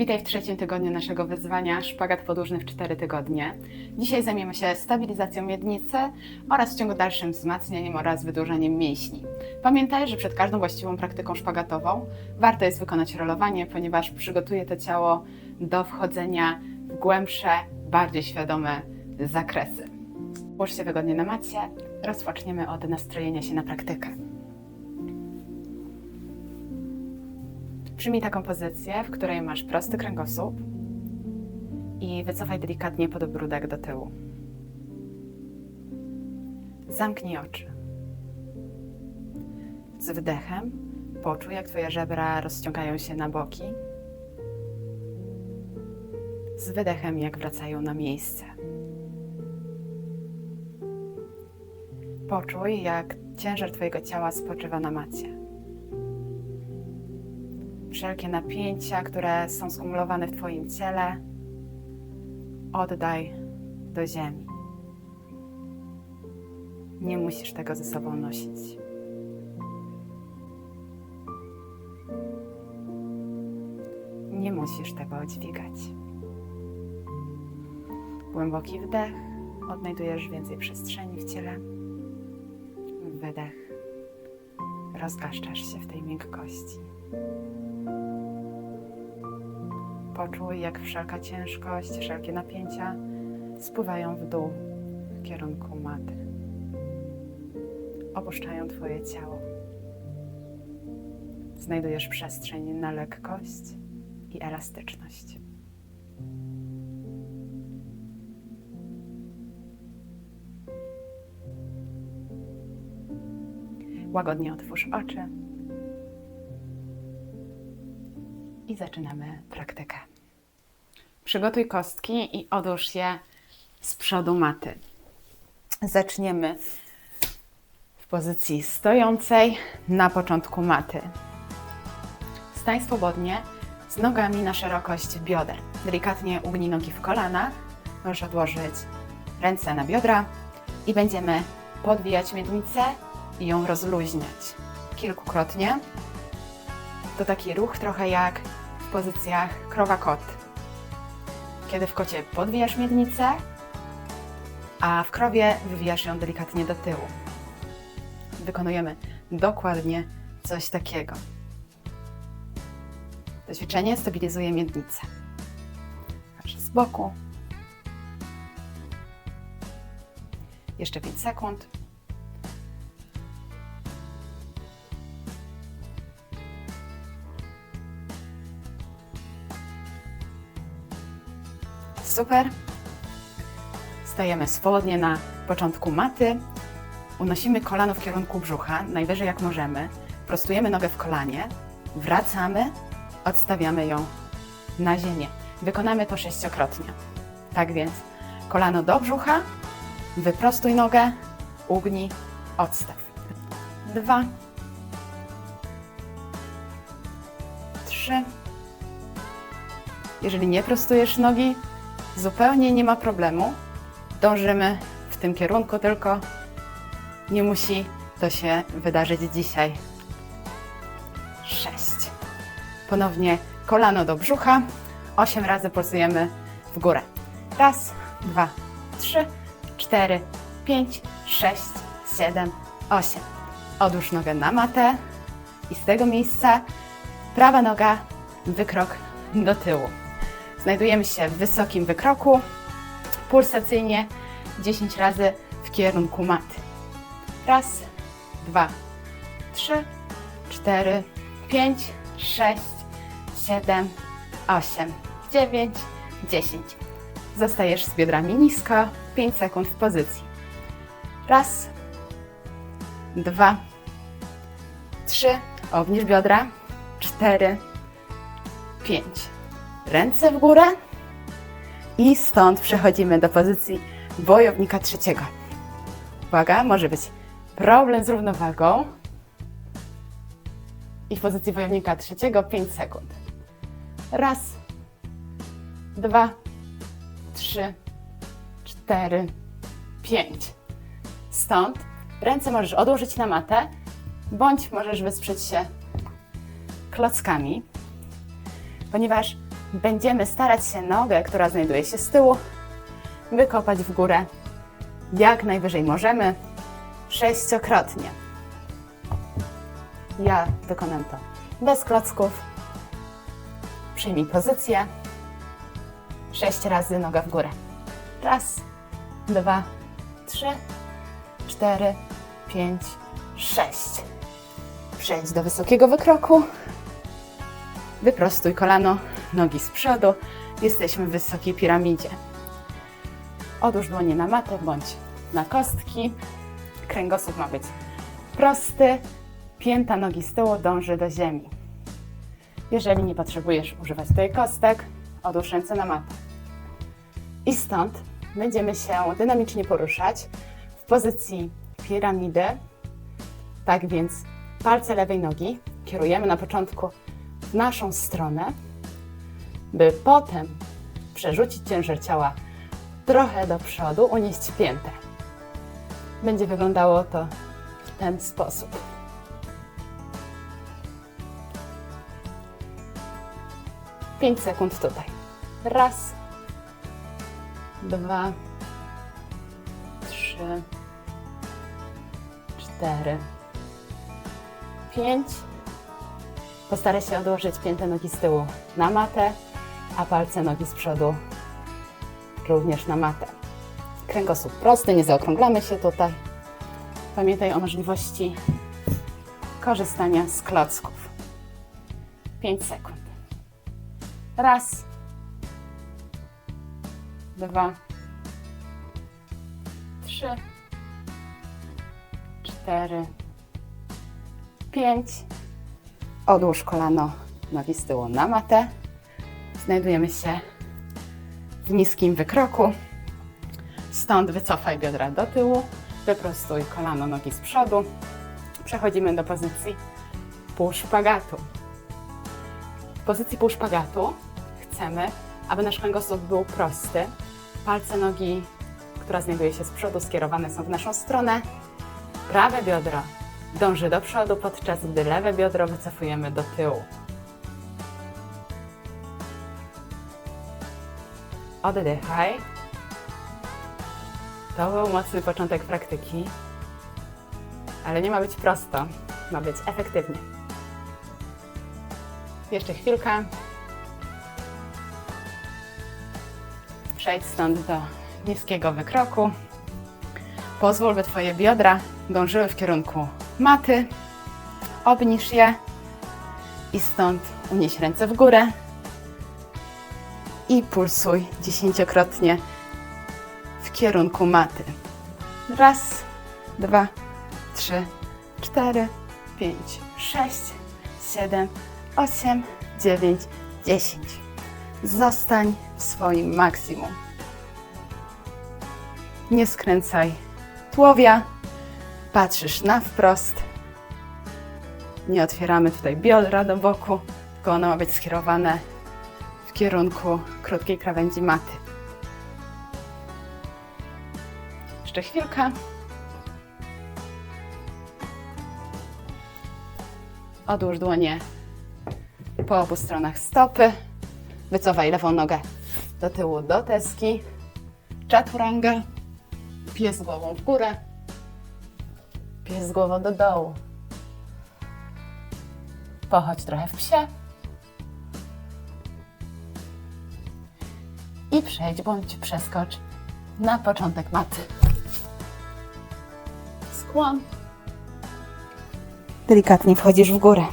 Witaj w trzecim tygodniu naszego wyzwania Szpagat podłużny w 4 tygodnie. Dzisiaj zajmiemy się stabilizacją miednicy oraz w ciągu dalszym wzmacnianiem oraz wydłużeniem mięśni. Pamiętaj, że przed każdą właściwą praktyką szpagatową warto jest wykonać rolowanie, ponieważ przygotuje to ciało do wchodzenia w głębsze, bardziej świadome zakresy. Ułóż się wygodnie na macie, rozpoczniemy od nastrojenia się na praktykę. Przyjmij taką pozycję, w której masz prosty kręgosłup i wycofaj delikatnie podbródek do tyłu. Zamknij oczy. Z wdechem poczuj, jak Twoje żebra rozciągają się na boki. Z wydechem, jak wracają na miejsce. Poczuj, jak ciężar Twojego ciała spoczywa na macie wszelkie napięcia, które są skumulowane w Twoim ciele, oddaj do ziemi. Nie musisz tego ze sobą nosić. Nie musisz tego dźwigać. Głęboki wdech, odnajdujesz więcej przestrzeni w ciele. Wydech, rozgaszczasz się w tej miękkości. Poczuj, jak wszelka ciężkość, wszelkie napięcia spływają w dół w kierunku maty. Opuszczają Twoje ciało. Znajdujesz przestrzeń na lekkość i elastyczność. Łagodnie otwórz oczy i zaczynamy praktykę. Przygotuj kostki i odłóż je z przodu maty. Zaczniemy w pozycji stojącej na początku maty. Stań swobodnie z nogami na szerokość bioder. Delikatnie ugnij nogi w kolanach. Możesz odłożyć ręce na biodra i będziemy podwijać miednicę i ją rozluźniać kilkukrotnie. To taki ruch trochę jak w pozycjach krowa-kot. Kiedy w kocie podwijasz miednicę, a w krowie wywijasz ją delikatnie do tyłu. Wykonujemy dokładnie coś takiego. To ćwiczenie stabilizuje miednicę. Patrz z boku. Jeszcze 5 sekund. Super. Stajemy swobodnie na początku maty. Unosimy kolano w kierunku brzucha, najwyżej jak możemy. Prostujemy nogę w kolanie. Wracamy, odstawiamy ją na ziemię. Wykonamy to sześciokrotnie. Tak więc kolano do brzucha, wyprostuj nogę, ugnij, odstaw. Dwa, trzy. Jeżeli nie prostujesz nogi, zupełnie nie ma problemu. Dążymy w tym kierunku, tylko nie musi to się wydarzyć dzisiaj. Sześć. Ponownie kolano do brzucha. Osiem razy pulsujemy w górę. Raz, dwa, trzy, cztery, pięć, sześć, siedem, osiem. Odłóż nogę na matę i z tego miejsca prawa noga wykrok do tyłu. Znajdujemy się w wysokim wykroku, pulsacyjnie 10 razy w kierunku maty. Raz, dwa, trzy, cztery, pięć, sześć, siedem, osiem, dziewięć, dziesięć. Zostajesz z biodrami nisko, 5 sekund w pozycji. Raz, dwa, trzy, obniż biodra, cztery, pięć ręce w górę i stąd przechodzimy do pozycji wojownika trzeciego. Uwaga, może być problem z równowagą. I w pozycji wojownika trzeciego 5 sekund. Raz, dwa, trzy, cztery, pięć. Stąd ręce możesz odłożyć na matę, bądź możesz wesprzeć się klockami, ponieważ Będziemy starać się nogę, która znajduje się z tyłu, wykopać w górę jak najwyżej możemy, sześciokrotnie. Ja wykonam to bez klocków. Przyjmij pozycję. Sześć razy noga w górę. Raz, dwa, trzy, cztery, pięć, sześć. Przejdź do wysokiego wykroku. Wyprostuj kolano, nogi z przodu. Jesteśmy w wysokiej piramidzie. Odłóż dłonie na matę bądź na kostki. Kręgosłup ma być prosty. Pięta nogi z tyłu dąży do ziemi. Jeżeli nie potrzebujesz używać tutaj kostek, odłóż ręce na matę. I stąd będziemy się dynamicznie poruszać w pozycji piramidy. Tak więc palce lewej nogi kierujemy na początku w naszą stronę, by potem przerzucić ciężar ciała trochę do przodu, unieść piętę. Będzie wyglądało to w ten sposób. Pięć sekund tutaj. Raz, dwa, trzy, cztery, pięć. Postaraj się odłożyć piętę nogi z tyłu na matę, a palce nogi z przodu również na matę. Kręgosłup prosty, nie zaokrąglamy się tutaj. Pamiętaj o możliwości korzystania z klocków. 5 sekund. Raz, dwa, trzy, cztery, pięć. Odłóż kolano nogi z tyłu na matę. Znajdujemy się w niskim wykroku. Stąd wycofaj biodra do tyłu, wyprostuj kolano nogi z przodu. Przechodzimy do pozycji półszpagatu. W pozycji półszpagatu chcemy, aby nasz kręgosłup był prosty. Palce nogi, która znajduje się z przodu, skierowane są w naszą stronę. Prawe biodro dąży do przodu, podczas gdy lewe biodro wycofujemy do tyłu. Oddychaj. To był mocny początek praktyki, ale nie ma być prosto, ma być efektywnie. Jeszcze chwilkę. Przejdź stąd do niskiego wykroku. Pozwól, by Twoje biodra dążyły w kierunku maty. Obniż je i stąd unieś ręce w górę i pulsuj dziesięciokrotnie w kierunku maty. Raz, dwa, trzy, cztery, pięć, sześć, siedem, osiem, dziewięć, dziesięć. Zostań w swoim maksimum. Nie skręcaj tułowia. Patrzysz na wprost. Nie otwieramy tutaj biodra do boku, tylko ono ma być skierowane kierunku krótkiej krawędzi maty. Jeszcze chwilkę. Odłóż dłonie po obu stronach stopy. Wycofaj lewą nogę do tyłu do deski. Chaturanga. Pies głową w górę. Pies głową do dołu. Pochodź trochę w psie. I przejdź bądź przeskocz na początek maty. Skłon. Delikatnie wchodzisz w górę.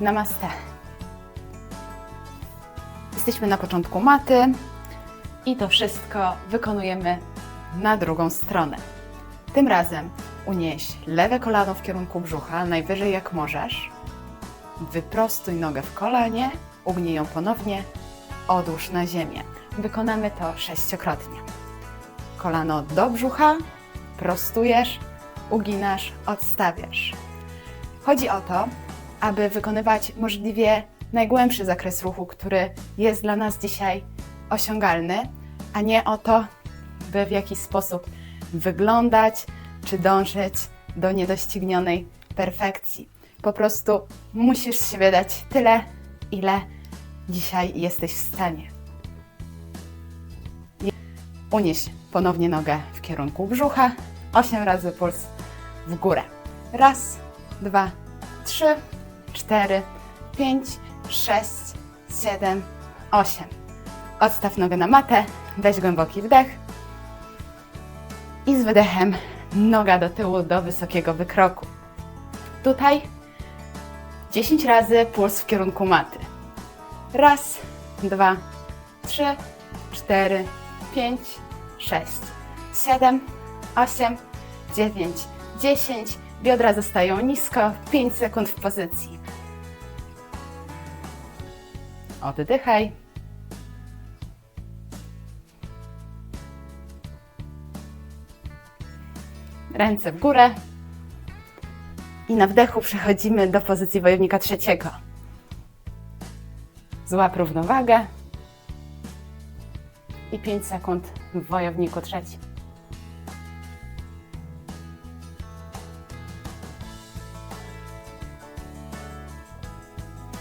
Namaste. Jesteśmy na początku maty i to wszystko wykonujemy na drugą stronę. Tym razem unieś lewe kolano w kierunku brzucha, najwyżej jak możesz. Wyprostuj nogę w kolanie, ugnij ją ponownie, odłóż na ziemię. Wykonamy to sześciokrotnie. Kolano do brzucha, prostujesz, uginasz, odstawiasz. Chodzi o to, aby wykonywać możliwie najgłębszy zakres ruchu, który jest dla nas dzisiaj osiągalny, a nie o to, by w jakiś sposób wyglądać czy dążyć do niedoścignionej perfekcji. Po prostu musisz siebie dać tyle, ile dzisiaj jesteś w stanie. Unieś ponownie nogę w kierunku brzucha. 8 razy puls w górę. Raz, dwa, trzy, cztery, pięć, sześć, siedem, osiem. Odstaw nogę na matę, weź głęboki wdech i z wydechem noga do tyłu do wysokiego wykroku. Tutaj 10 razy puls w kierunku maty. Raz, dwa, trzy, cztery, pięć, sześć, siedem, osiem, dziewięć, dziesięć. Biodra zostają nisko, 5 sekund w pozycji. Oddychaj. Ręce w górę. I na wdechu przechodzimy do pozycji wojownika trzeciego. Złap równowagę. I 5 sekund w wojowniku trzecim.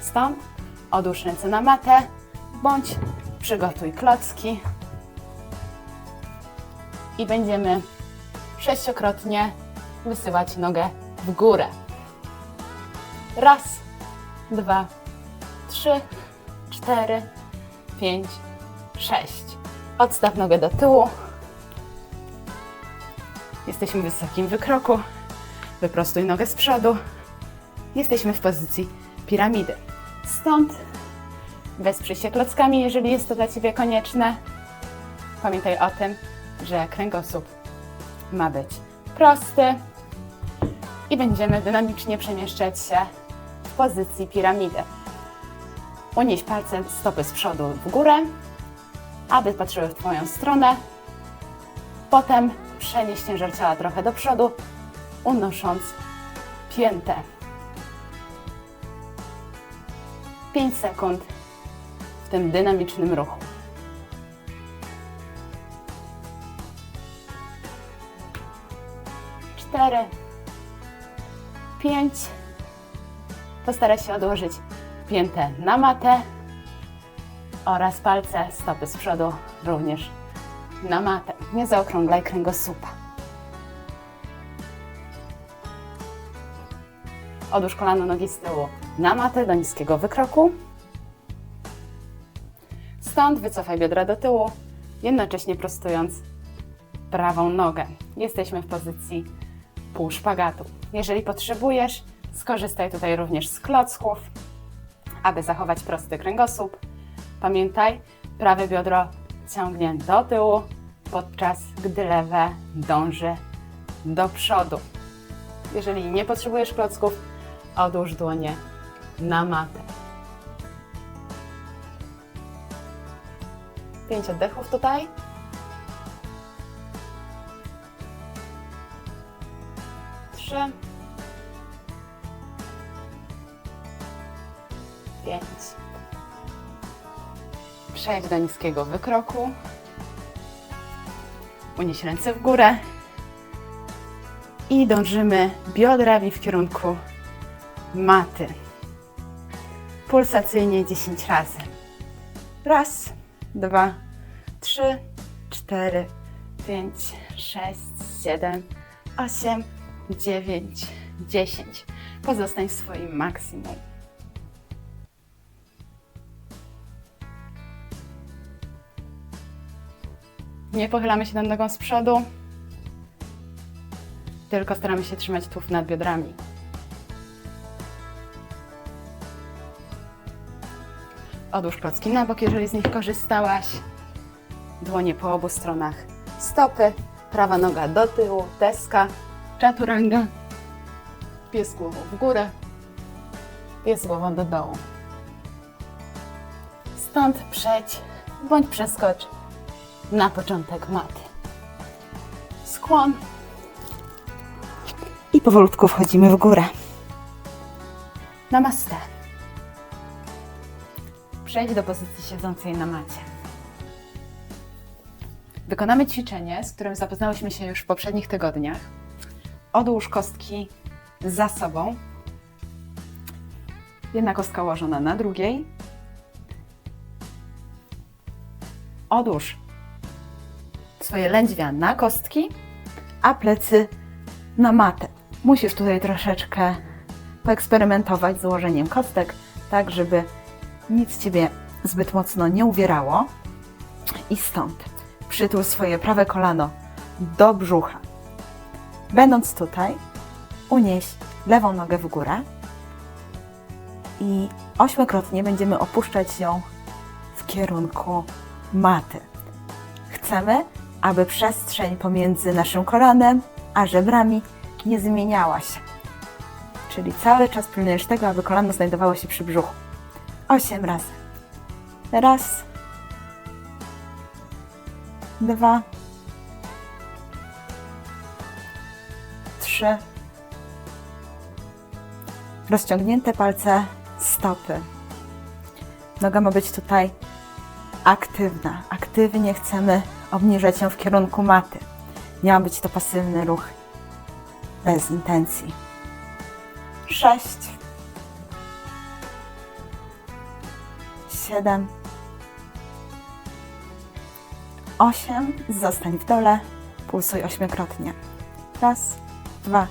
Stąd odłóż ręce na matę, bądź przygotuj klocki. I będziemy sześciokrotnie wysyłać nogę w górę. Raz, dwa, trzy, cztery, pięć, sześć. Odstaw nogę do tyłu. Jesteśmy w wysokim wykroku. Wyprostuj nogę z przodu. Jesteśmy w pozycji piramidy. Stąd wesprzyj się klockami, jeżeli jest to dla Ciebie konieczne. Pamiętaj o tym, że kręgosłup ma być prosty i będziemy dynamicznie przemieszczać się w pozycji piramidy. Unieś palce stopy z przodu w górę, aby patrzyły w Twoją stronę. Potem przenieś ciężar ciała trochę do przodu, unosząc piętę. 5 sekund w tym dynamicznym ruchu. Cztery, pięć. Postaraj się odłożyć piętę na matę oraz palce stopy z przodu również na matę. Nie zaokrąglaj kręgosłupa. Odłóż kolano nogi z tyłu na matę do niskiego wykroku. Stąd wycofaj biodra do tyłu, jednocześnie prostując prawą nogę. Jesteśmy w pozycji pół szpagatu. Jeżeli potrzebujesz, skorzystaj tutaj również z klocków, aby zachować prosty kręgosłup. Pamiętaj, prawe biodro ciągnie do tyłu, podczas gdy lewe dąży do przodu. Jeżeli nie potrzebujesz klocków, odłóż dłonie na matę. Pięć oddechów tutaj. Trzy. Przejdź do niskiego wykroku. Unieś ręce w górę. I dążymy biodrami w kierunku maty. Pulsacyjnie 10 razy. Raz, dwa, trzy, cztery, pięć, sześć, siedem, osiem, dziewięć, dziesięć. Pozostań w swoim maksimum. Nie pochylamy się nad nogą z przodu, tylko staramy się trzymać tułów nad biodrami. Odłóż klocki na bok, jeżeli z nich korzystałaś. Dłonie po obu stronach stopy. Prawa noga do tyłu, deska, chaturanga. Pies głową w górę, pies głową do dołu. Stąd przejdź bądź przeskocz na początek maty. Skłon. I powolutku wchodzimy w górę. Namaste. Przejdź do pozycji siedzącej na macie. Wykonamy ćwiczenie, z którym zapoznałyśmy się już w poprzednich tygodniach. Odłóż kostki za sobą. Jedna kostka ułożona na drugiej. odłóż swoje lędźwia na kostki, a plecy na matę. Musisz tutaj troszeczkę poeksperymentować z ułożeniem kostek, tak żeby nic Ciebie zbyt mocno nie uwierało. I stąd przytul swoje prawe kolano do brzucha. Będąc tutaj, unieś lewą nogę w górę i ośmiokrotnie będziemy opuszczać ją w kierunku maty. Chcemy, aby przestrzeń pomiędzy naszym kolanem a żebrami nie zmieniała się. Czyli cały czas pilnujesz tego, aby kolano znajdowało się przy brzuchu. Osiem razy. Raz, dwa, trzy. Rozciągnięte palce stopy. Noga ma być tutaj aktywna. Aktywnie chcemy obniżać ją w kierunku maty. Ma być to pasywny ruch bez intencji. Sześć, siedem, osiem. Zostań w dole. Pulsuj ośmiokrotnie. Raz, dwa,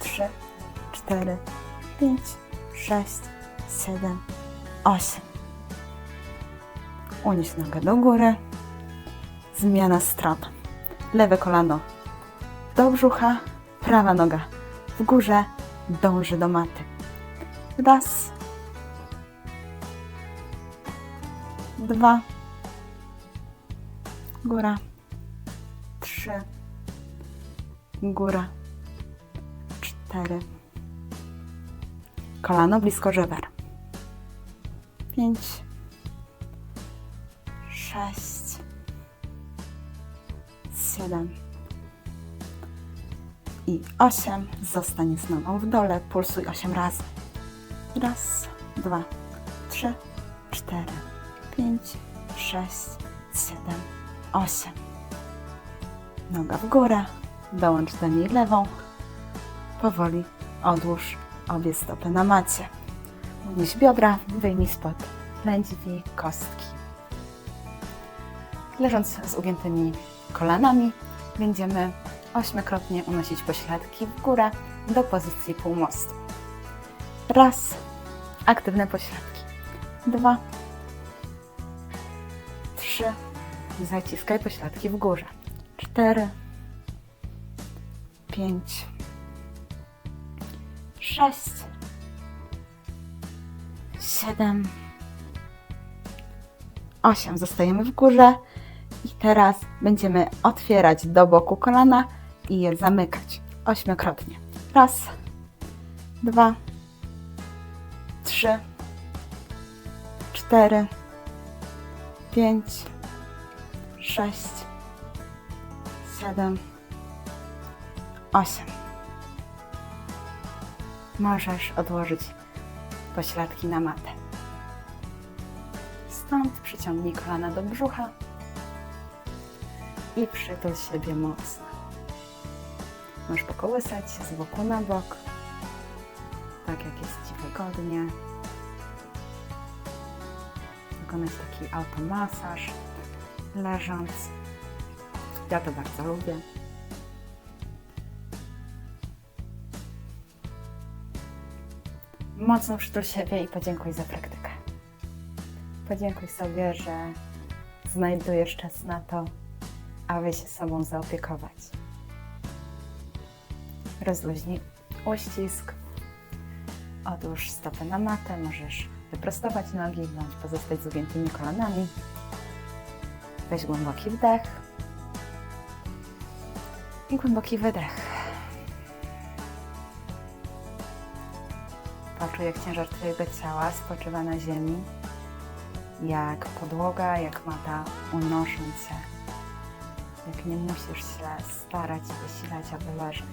trzy, cztery, pięć, sześć, siedem, osiem. Unieś nogę do góry. Zmiana stron. Lewe kolano. Do brzucha, prawa noga. W górze, dąży do maty. Raz, dwa, góra, trzy, góra, cztery, kolano blisko żeber, pięć, 7 i 8. Zostań z nogą w dole, pulsuj 8 razy. Raz, dwa, trzy, cztery, pięć, sześć, siedem, osiem. Noga w górę, dołącz do niej lewą. Powoli odłóż obie stopy na macie. Podnieś biodra, wyjmij spod lędźwi kostki. Leżąc z ugiętymi kolanami, będziemy ośmiokrotnie unosić pośladki w górę do pozycji półmostu. Raz, aktywne pośladki. Dwa, trzy, zaciskaj pośladki w górze. Cztery, pięć, sześć, siedem, osiem. Zostajemy w górze. I teraz będziemy otwierać do boku kolana i je zamykać ośmiokrotnie. Raz, dwa, trzy, cztery, pięć, sześć, siedem, osiem. Możesz odłożyć pośladki na matę. Stąd przyciągnij kolana do brzucha i przytul siebie mocno. Możesz pokołysać się z boku na bok, tak jak jest Ci wygodnie. Wykonać taki automasaż, leżąc. Ja to bardzo lubię. Mocno przytul siebie i podziękuj za praktykę. Podziękuj sobie, że znajdujesz czas na to, aby się sobą zaopiekować. Rozluźnij uścisk, odłóż stopę na matę, możesz wyprostować nogi bądź pozostać z ugiętymi kolanami. Weź głęboki wdech i głęboki wydech. Poczuj, jak ciężar Twojego ciała spoczywa na ziemi, jak podłoga, jak mata unoszą Cię jak nie musisz się starać wysilać, aby leżeć.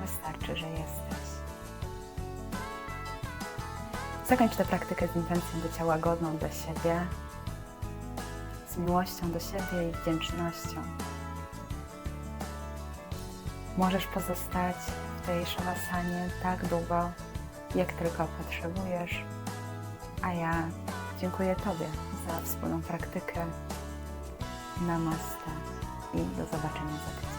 Wystarczy, że jesteś. Zakończ tę praktykę z intencją bycia łagodną dla siebie, z miłością do siebie i wdzięcznością. Możesz pozostać w tej szawasanie tak długo, jak tylko potrzebujesz, a ja Dziękuję Tobie za wspólną praktykę. Namaste i do zobaczenia za tydzień.